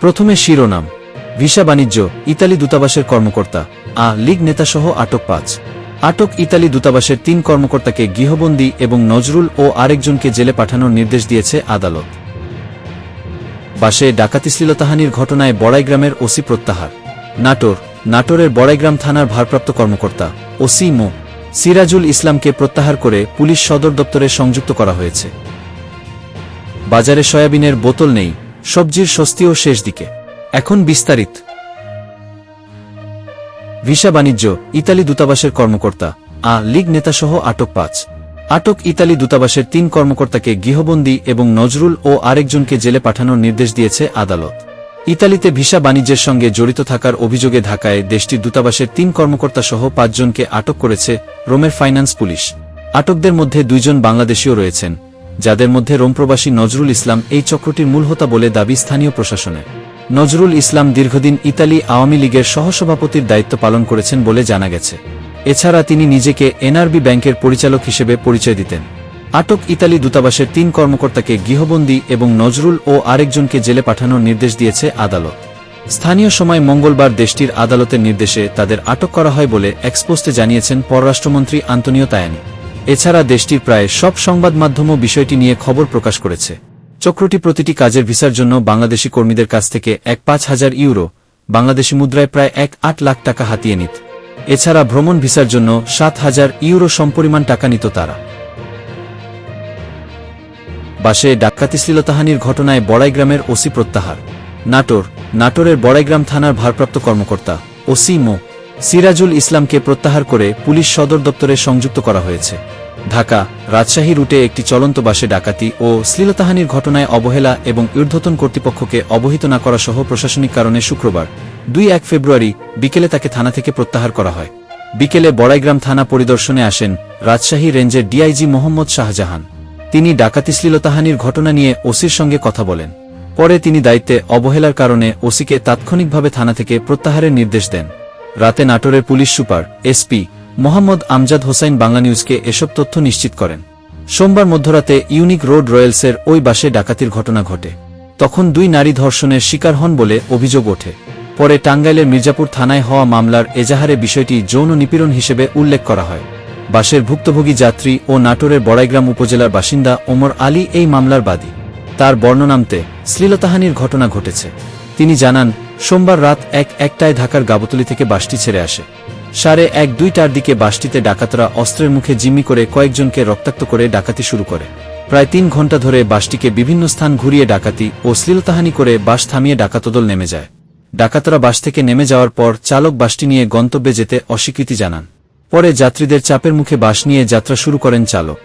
প্রথমে শিরোনাম, ভিসা বাণিজ্য, ইতালি দূতাবাসের কর্মকর্তা, আ লীগ নেতাসহ আটক পাঁচ। আটক ইতালি দূতাবাসের তিন কর্মকর্তাকে গৃহবন্দী এবং নজরুল ও আরেকজনকে জেলে পাঠানোর নির্দেশ দিয়েছে আদালত। বাসে ডাকাতি শ্লীলতাহানির ঘটনায় বড়াইগ্রামের ওসি প্রত্যাহার। নাটোর, নাটোরের বড়াইগ্রাম থানার ভারপ্রাপ্ত কর্মকর্তা, ওসি মো। সিরাজুল ইসলামকে প্রত্যাহার করে পুলিশ সদর দপ্তরে সংযুক্ত করা হয়েছে। বাজারে সয়াবিনের বোতল নেই সবজির স্বস্তিও শেষ দিকে। এখন বিস্তারিত। ভিসা বাণিজ্য, ইতালি দূতাবাসের কর্মকর্তা, আ লীগ নেতাসহ আটক পাঁচ। আটক ইতালি দূতাবাসের তিন কর্মকর্তাকে গৃহবন্দী এবং নজরুল ও আরেকজনকে জেলে পাঠানোর নির্দেশ দিয়েছে আদালত। ইতালিতে ভিসা বাণিজ্যের সঙ্গে জড়িত থাকার অভিযোগে ঢাকায় দেশটির দূতাবাসের তিন কর্মকর্তা সহ পাঁচজনকে আটক করেছে রোমের ফাইন্যান্স পুলিশ। আটকদের মধ্যে দুইজন বাংলাদেশীয় রয়েছেন। যাদের মধ্যে রোমপ্রবাসী নজরুল ইসলাম এই চক্রটির মূল হোতা বলে দাবি স্থানীয় প্রশাসনের। নজরুল ইসলাম দীর্ঘদিন ইতালি আওয়ামী লীগের সহসভাপতির দায়িত্ব পালন করেছেন বলে জানা গেছে। এছাড়া তিনি নিজেকে এনআরবি ব্যাংকের পরিচালক হিসেবে পরিচয় দিতেন। আটক ইতালি দূতাবাসের তিন কর্মকর্তাকে গৃহবন্দী এবং নজরুল ও আরেকজনকে জেলে পাঠানোর নির্দেশ দিয়েছে আদালত। স্থানীয় সময় মঙ্গলবার দেশটির আদালতের নির্দেশে তাদের আটক করা হয় বলে এক্সপোস্টে জানিয়েছেন পররাষ্ট্রমন্ত্রী আন্তনিও তায়ানি। এছাড়া দেশটির প্রায় সব সংবাদ মাধ্যমও বিষয়টি নিয়ে খবর প্রকাশ করেছে। চক্রটি প্রতিটি কাজের ভিসার জন্য বাংলাদেশি কর্মীদের কাছ থেকে এক পাঁচ হাজার ইউরো, বাংলাদেশি মুদ্রায় প্রায় এক আট লাখ টাকা হাতিয়ে নিত। এছাড়া ভ্রমণ ভিসার জন্য সাত হাজার ইউরো সমপরিমাণ টাকা নিত তারা। বাসে ডাকাতি শ্লীলতাহানির ঘটনায় বড়াইগ্রামের ওসি প্রত্যাহার। নাটোর, নাটোরের বড়াইগ্রাম থানার ভারপ্রাপ্ত কর্মকর্তা, ওসি মো। সিরাজুল ইসলামকে প্রত্যাহার করে পুলিশ সদর দপ্তরে সংযুক্ত করা হয়েছে। ঢাকা, রাজশাহী রুটে একটি চলন্ত বাসে ডাকাতি ও শ্লীলতাহানির ঘটনায় অবহেলা এবং ঊর্ধ্বতন কর্তৃপক্ষকে অবহিত না করা সহ প্রশাসনিক কারণে শুক্রবার, দুই এক ফেব্রুয়ারি, বিকেলে তাকে থানা থেকে প্রত্যাহার করা হয়। বিকেলে বড়াইগ্রাম থানা পরিদর্শনে আসেন রাজশাহী রেঞ্জের ডিআইজি মোহাম্মদ শাহজাহান। তিনি ডাকাতি শ্লীলতাহানির ঘটনা নিয়ে ওসির সঙ্গে কথা বলেন। পরে তিনি দায়িত্বে অবহেলার কারণে ওসিকে তাৎক্ষণিকভাবে থানা থেকে প্রত্যাহারের নির্দেশ দেন। রাতে নাটোরের police super, SP, Mohammad Amjad Hossain Bangla নিউজকে এসব তথ্য নিশ্চিত করেন। সোমবার মধ্যরাতে ইউনিক রোড রয়্যালসের ওই বাসে ডাকাতির ঘটনা ঘটে। তখন দুই নারী ধর্ষণের শিকার হন বলে অভিযোগ ওঠে। পরে টাঙ্গাইলের মির্জাপুর থানায় হওয়া মামলার এজাহারে বিষয়টি যৌন নিপীড়ন হিসেবে উল্লেখ করা হয়। বাসের ভুক্তভোগী যাত্রী ও নাটোরের বড়াইগ্রাম উপজেলার বাসিন্দা ওমর আলী এই মামলার বাদী। তার বর্ণনামতে শ্লীলতাহানির ঘটনা ঘটেছে। তিনি জানান সোমবার রাত এক একটায় ঢাকার গাবতলি থেকে বাসটি ছেড়ে আসে। সাড়ে এক দুইটার দিকে বাসটিতে ডাকাতরা অস্ত্রের মুখে জিম্মি করে কয়েকজনকে রক্তাক্ত করে ডাকাতি শুরু করে। প্রায় তিন ঘণ্টা ধরে বাসটিকে বিভিন্ন স্থান ঘুরিয়ে ডাকাতি ও শ্লীলতাহানি করে বাস থামিয়ে ডাকাতদল নেমে যায়। ডাকাতরা বাস থেকে নেমে যাওয়ার পর চালক বাসটি নিয়ে গন্তব্যে যেতে অস্বীকৃতি জানান। পরে যাত্রীদের চাপের মুখে বাস নিয়ে যাত্রা শুরু করেন চালক।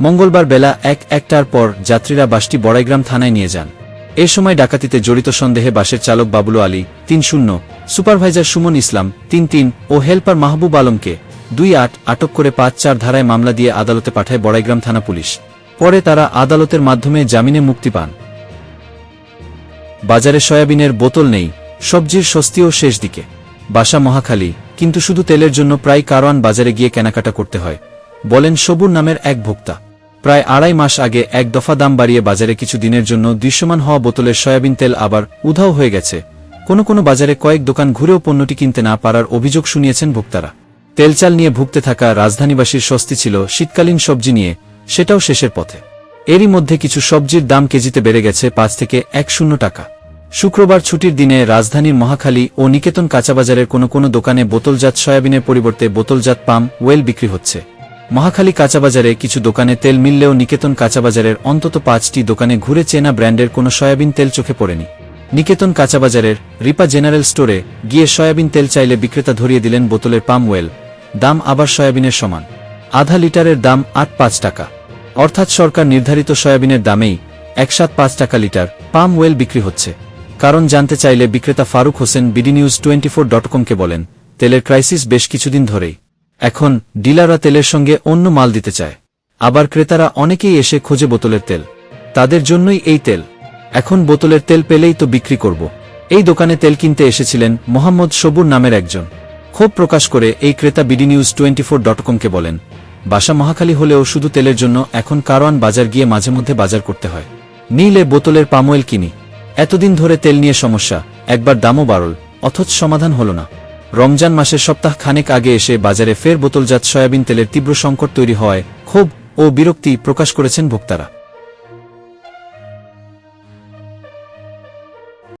মঙ্গলবার বেলা এক একটার পর যাত্রীরা বাসটি বড়াইগ্রাম থানায় নিয়ে যান। এ সময় ডাকাতিতে জড়িত সন্দেহে বাসের চালক বাবুলু আলী, তিন শূন্য, সুপারভাইজার সুমন ইসলাম, তিন তিন ও হেল্পার মাহবুব আলমকে দুই আট আটক করে পাঁচ চার ধারায় মামলা দিয়ে আদালতে পাঠায় বড়াইগ্রাম থানা পুলিশ। পরে তারা আদালতের মাধ্যমে জামিনে মুক্তি পান। বাজারে সয়াবিনের বোতল নেই, সবজির স্বস্তিও শেষ দিকে। বাসা মহাখালী, কিন্তু শুধু তেলের জন্য প্রায় কারওয়ান বাজারে গিয়ে কেনাকাটা করতে হয়, বলেন সবুর নামের এক ভোক্তা। প্রায় আড়াই মাস আগে এক দফা দাম বাড়িয়ে বাজারে কিছু দিনের জন্য দৃশ্যমান হওয়া বোতলের সয়াবিন তেল আবার উধাও হয়ে গেছে। কোনো কোনো বাজারে কয়েক দোকান ঘুরেও পণ্যটি কিনতে না পারার অভিযোগ শুনিয়েছেন ভোক্তারা। তেলচাল নিয়ে ভুগতে থাকা রাজধানীবাসীর স্বস্তি ছিল শীতকালীন সবজি নিয়ে, সেটাও শেষের পথে। এরই মধ্যে কিছু সবজির দাম কেজিতে বেড়ে গেছে পাঁচ থেকে এক শূন্য টাকা। শুক্রবার ছুটির দিনে রাজধানীর মহাখালী ও নিকেতন কাঁচাবাজারের কোনো কোনো দোকানে বোতলজাত সয়াবিনের পরিবর্তে বোতলজাত পাম ওয়েল বিক্রি হচ্ছে। মহাখালী কাঁচাবাজারে কিছু দোকানে তেল মিললেও নিকেতন কাঁচাবাজারের অন্তত পাঁচটি দোকানে ঘুরে চেনা ব্র্যান্ডের কোনো সয়াবিন তেল চোখে পড়েনি। নিকেতন কাঁচাবাজারের রিপা জেনারেল স্টোরে গিয়ে সয়াবিন তেল চাইলে বিক্রেতা ধরিয়ে দিলেন বোতলের পাম ওয়েল। দাম আবার সয়াবিনের সমান। আধা লিটারের দাম আট পাঁচ টাকা। অর্থাৎ সরকার নির্ধারিত সয়াবিনের দামেই এক সাত পাঁচ টাকা লিটার পাম ওয়েল বিক্রি হচ্ছে। কারণ জানতে চাইলে বিক্রেতা Faruk Hossain BD news twenty four dot কমকে বলেন, তেলের ক্রাইসিস বেশ কিছুদিন ধরেই। এখন ডিলাররা তেলের সঙ্গে অন্য মাল দিতে চায়। আবার ক্রেতারা অনেকেই এসে খোঁজে বোতলের তেল। তাদের জন্যই এই তেল। এখন বোতলের তেল পেলেই তো বিক্রি করব। এই দোকানে তেল কিনতে এসেছিলেন মোহাম্মদ সবুর নামের একজন। ক্ষোভ প্রকাশ করে এই ক্রেতা BD news twenty four dot কমকে বলেন, বাসা মহাখালী হলেও শুধু তেলের জন্য এখন কারওয়ান বাজার গিয়ে মাঝে মধ্যে বাজার করতে হয়। নীলে বোতলের পামোয়েল কিনি। এতদিন ধরে তেল নিয়ে সমস্যা, একবার দামও বাড়ল অথচ সমাধান হল না। রমজান মাসের সপ্তাহ খানেক আগে এসে বাজারে ফের বোতলজাত সয়াবিন তেলের তীব্র সংকট তৈরি হয়। ক্ষোভ ও বিরক্তি প্রকাশ করেছেন ভোক্তারা।